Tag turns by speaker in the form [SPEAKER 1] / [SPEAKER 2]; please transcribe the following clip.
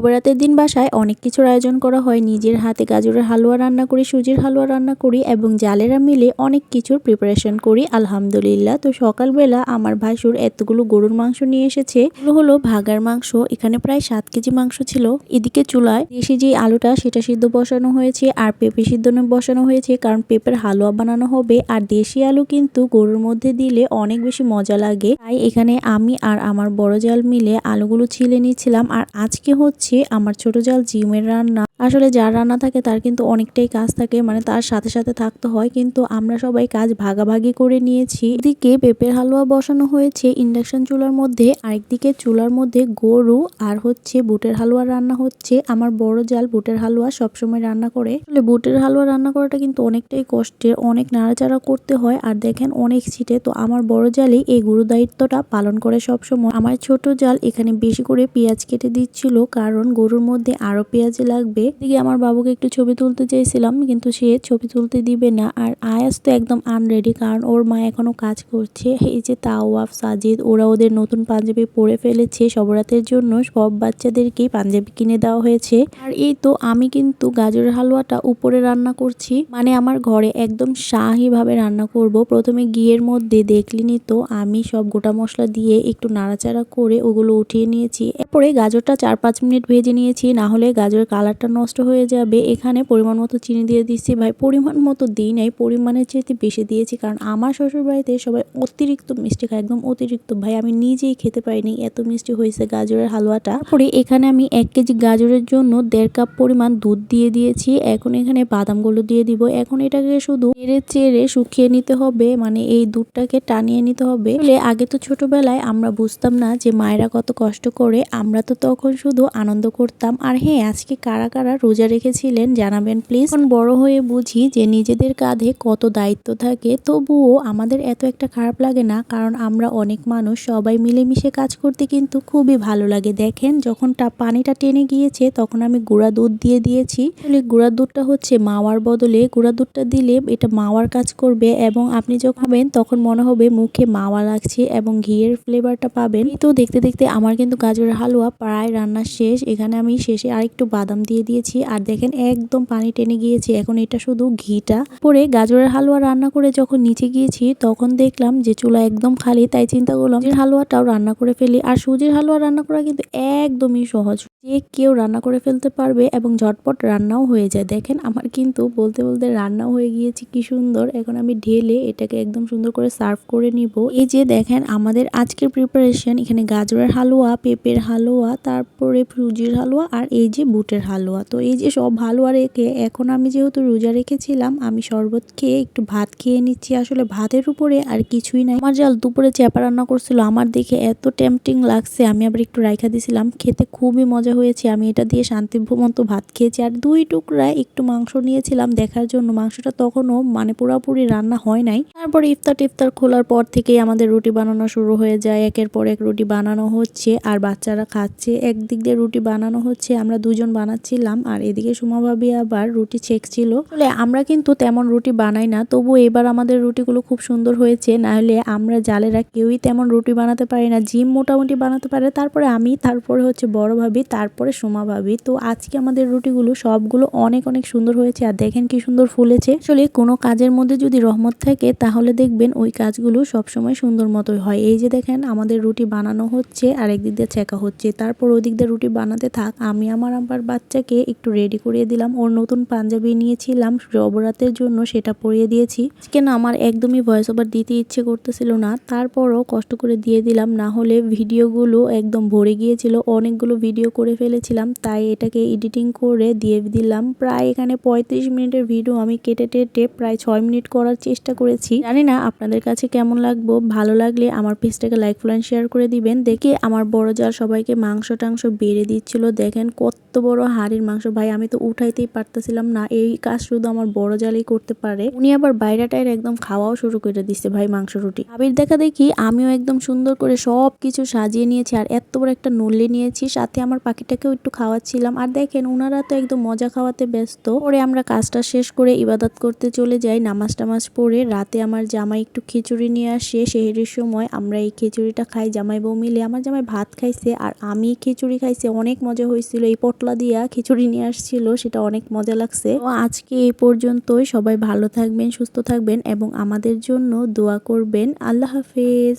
[SPEAKER 1] নবরাতের দিন বাসায় অনেক কিছুর আয়োজন করা হয়। নিজের হাতে গাজরের হালুয়া রান্না করি, সুজির হালুয়া রান্না করি এবং জালেরা মিলে অনেক কিছুর প্রিপারেশন করি, আলহামদুলিল্লাহ। তো সকালবেলা আমার ভাসুর এতগুলো গরুর মাংস নিয়ে এসেছে। এগুলো হলো ভাগার মাংস, এখানে প্রায় সাত কেজি মাংস ছিল। এদিকে চুলায় দেশি যে আলুটা, সেটা সিদ্ধ বসানো হয়েছে আর পেঁপে সিদ্ধ বসানো হয়েছে কারণ পেঁপের হালুয়া বানানো হবে। আর দেশি আলু কিন্তু গরুর মধ্যে দিলে অনেক বেশি মজা লাগে। তাই এখানে আমি আর আমার বড় জাল মিলে আলুগুলো ছিলে নিচ্ছিলাম। আর আজকে হচ্ছে আমার ছোট জাল জিমের রান্না। আসলে যার রান্না থাকে তার কিন্তু অনেকটাই কাজ থাকে মানে তার সাথে সাথে থাকতে হয়। কিন্তু আমরা সবাই কাজ ভাগাভাগি করে নিয়েছি। এদিকে পেঁপের হালুয়া বসানো হয়েছে ইন্ডাকশন চুলার মধ্যে, আরেকদিকে চুলার মধ্যে গরু আর হচ্ছে বুটের হালুয়া রান্না হচ্ছে। আমার বড় জাল বুটের হালুয়া সবসময় রান্না করে। আসলে বুটের হালুয়া রান্না করাটা কিন্তু অনেকটাই কষ্টের, অনেক নাড়াচাড়া করতে হয়। আর দেখেন অনেক ছিটে, তো আমার বড় জালই এই গুরু দায়িত্বটা পালন করে সবসময়। আমার ছোট জাল এখানে বেশি করে পেঁয়াজ কেটে দিচ্ছিল, কারণ গরুর মধ্যে আরও পেঁয়াজ লাগবে। এদিকে আমার বাবুকে একটু ছবি তুলতে চাইছিলাম কিন্তু সে ছবি তুলতে দিবে না। আর আয়াস তো একদম আনরেডি কারণ ওর মা এখনও কাজ করছে। এই যে তাওয়াফ, সাজিদ, ওরা ওদের নতুন পাঞ্জাবি পরে ফেলেছে। সবরাতের জন্য সব বাচ্চাদেরকেই পাঞ্জাবি কিনে দেওয়া হয়েছে। আর এই তো আমি কিন্তু গাজরের হালুয়াটা উপরে রান্না করছি। মানে আমার ঘরে একদম শাহি ভাবে রান্না করব। প্রথমে ঘিয়ের মধ্যে দেখলিনি তো। আমি সব গোটা মশলা দিয়ে একটু নাড়াচাড়া করে ওগুলো উঠিয়ে নিয়েছি। এরপরে গাজরটা চার পাঁচ মিনিট ভেজে নিয়েছি, না হলে গাজরের কালারটা নষ্ট হয়ে যাবে। এখানে পরিমাণ মতো চিনি দিয়ে দিচ্ছি। ভাই, পরিমাণ মতো দিই নাই, পরিমাণের চেয়ে বেশি দিয়েছি। কারণ আমার শ্বশুর বাড়িতে সবাই অতিরিক্ত মিষ্টি খায়, একদম অতিরিক্ত। ভাই, আমি নিজেই খেতে পারিনি, এত মিষ্টি হয়েছে গাজরের হালুয়াটা। তারপরে এখানে আমি এক কেজি গাজরের জন্য দেড় কাপ পরিমাণ দুধ দিয়ে দিয়েছি। এখন এখানে বাদামগুলো দিয়ে দিব। এখন এটাকে শুধু চেড়ে চেড়ে শুকিয়ে নিতে হবে মানে এই দুধটাকে টানিয়ে নিতে হবে। আগে তো ছোটবেলায় আমরা বুঝতাম না যে মায়েরা কত কষ্ট করে, আমরা তো তখন শুধু আনন্দ করতাম। আর হ্যাঁ আজকে কারা কারা রোজা রেখেছিলেন জানাবেন প্লিজ এখন বড় হয়ে বুঝি যে নিজেদের কাঁধে কত দায়িত্ব থাকে, তবুও আমাদের এত একটা খারাপ লাগে না, কারণ আমরা অনেক মানুষ, সবাই মিলেমিশে কাজ করতে কিন্তু খুবই ভালো লাগে। দেখেন যখন পানিটা টেনে গিয়েছে, তখন আমি গুঁড়া দুধ দিয়ে দিয়েছি। গুঁড়া দুধটা হচ্ছে মাওয়ার বদলে, গুঁড়া দুধটা দিলে এটা মাওয়ার কাজ করবে এবং আপনি যখন খাবেন, তখন মনে হবে মুখে মাওয়া লাগছে এবং ঘিয়ের ফ্লেভারটা পাবেন। তো দেখতে দেখতে আমার কিন্তু গাজরের হালুয়া প্রায় রান্না শেষ। এখানে আমি শেষে আরেকটু বাদাম দিয়ে দিয়েছি। আর দেখেন একদম পানি টেনে গিয়েছি। এখন এটা শুধু ঘিটা। পরে গাজরের হালুয়া রান্না করে যখন নিচে গিয়েছি, তখন দেখলাম যে চুলা একদম খালি। তাই চিন্তা করলাম হালুয়াটাও রান্না করে ফেলি। আর সুজির হালুয়া রান্না করা কিন্তু একদমই সহজ। যে কেউ রান্না করে ফেলতে পারবে এবং ঝটপট রান্নাও হয়ে যায়। দেখেন, আমার কিন্তু বলতে বলতে রান্নাও হয়ে গিয়েছে, কি সুন্দর। এখন আমি ঢেলে এটাকে একদম সুন্দর করে সার্ভ করে নিব। এই যে দেখেন, আমাদের আজকের প্রিপারেশন এখানে গাজরের হালুয়া, পেঁপের হালুয়া, তারপরে সুজির হালুয়া আর এই যে বুটের হালুয়া। তো এই যে সব হালুয়া রেখে এখন আমি যেহেতু রোজা রেখেছিলাম, আমি শরবত খেয়ে একটু ভাত খেয়ে নিচ্ছি। আসলে ভাতের উপরে আর কিছুই নাই। আমার জাল দুপুরে চেপা রান্না করছিল, আমার দেখে এত টেম্পটিং লাগছে। আমি আবার একটু রাইখা দিছিলাম, খেতে খুবই মজা হয়েছে। আমি এটা দিয়ে শান্তি মতো ভাত খেয়েছি। আর দুই টুকরা একটু মাংস নিয়েছিলাম দেখার জন্য। মাংসটা তখনও মানে পুরোপুরি রান্না হয় নাই। তারপরে ইফতার টিফতার খোলার পর থেকেই আমাদের রুটি বানানো শুরু হয়ে যায়। একের পর এক রুটি বানানো হচ্ছে আর বাচ্চারা খাচ্ছে। একদিক দিয়ে রুটি বানানো হচ্ছে, আমরা দুজন বানাচ্ছিলাম। আর এদিকে সুমা ভাবি আবার রুটি ছেঁকছিল। বলে আমরা কিন্তু তেমন রুটি বানাই না তবু এবার আমাদের রুটিগুলো খুব সুন্দর হয়েছে। না হলে আমরা জালেরা কেউই তেমন রুটি বানাতে পারি না। জিম মোটামুটি বানাতে পারে। তারপরে আমি, তারপরে হচ্ছে বড় ভাবি তারপরে সুমা ভাবি। তো আজকে আমাদের রুটিগুলো সবগুলো অনেক অনেক সুন্দর হয়েছে আর দেখেন কি সুন্দর ফুলেছে। আসলে কোনো কাজের মধ্যে যদি রহমত থাকে, তাহলে দেখবেন ওই কাজগুলো সবসময় সুন্দর মতোই হয়। এই যে দেখেন আমাদের রুটি বানানো হচ্ছে আর একদিক দিয়ে ছেঁকা হচ্ছে। তারপর ওই দিক দিয়ে রুটি বানাতে থাক, আমি আমার আবার বাচ্চাকে একটু রেডি করিয়ে দিলাম। ওর নতুন পাঞ্জাবি নিয়েছিলাম জবরাতের জন্য সেটা পরিয়ে দিয়েছি। কেন আমার একদমই ভয়েস ওভার দিতে ইচ্ছে করতেছিল না, তারপরও কষ্ট করে দিয়ে দিলাম। না হলে ভিডিওগুলো একদম ভরে গিয়েছিল, অনেকগুলো ভিডিও করে ফেলেছিলাম, তাই এটাকে এডিটিং করে দিয়ে দিলাম। প্রায় এখানে পঁয়ত্রিশ মিনিটের ভিডিও আমি কেটে টেটে প্রায় ছয় মিনিট করার চেষ্টা করেছি। জানি না আপনাদের কাছে কেমন লাগবো, ভালো লাগলে আমার পেজটাকে লাইক ফ্লাইন শেয়ার করে দিবেন। দেখে আমার বড় জাল সবাইকে মাংস টাংস বেড়ে দিচ্ছিল, দেখেন কত বড় হাড়ির মাংস। ভাই, আমি তো উঠাইতেই পারতেছিলাম না, এই কাজ শুধু আমার বড় জালেই করতে পারে। উনি আবার বাইরে একদম খাওয়াও শুরু করে দিচ্ছে ভাই মাংস রুটি। আবির দেখা দেখি, আমিও একদম সুন্দর করে সব কিছু সাজিয়ে নিয়েছি, আর এত বড় একটা নল্লি নিয়েছি, সাথে আমার পাখি বাকিটাকেও একটু খাওয়াচ্ছিলাম। আর দেখেন ওনারা তো একদম মজা খাওয়াতে ব্যস্ত। পরে আমরা কাজটা শেষ করে ইবাদত করতে চলে যাই, নামাজ টামাজ পড়ে। রাতে আমার জামাই একটু খিচুড়ি নিয়ে আসে। সেহেরির সময় আমরা এই খিচুড়িটা খাই, জামাই বউ মিলে। আমার জামাই ভাত খাইছে আর আমি খিচুড়ি খাইছে। অনেক মজা হয়েছিল। এই পটলা দিয়া খিচুড়ি নিয়ে আসছিল, সেটা অনেক মজা লাগছে। তো আজকে এই পর্যন্তই। সবাই ভালো থাকবেন, সুস্থ থাকবেন এবং আমাদের জন্য দোয়া করবেন। আল্লাহ হাফেজ।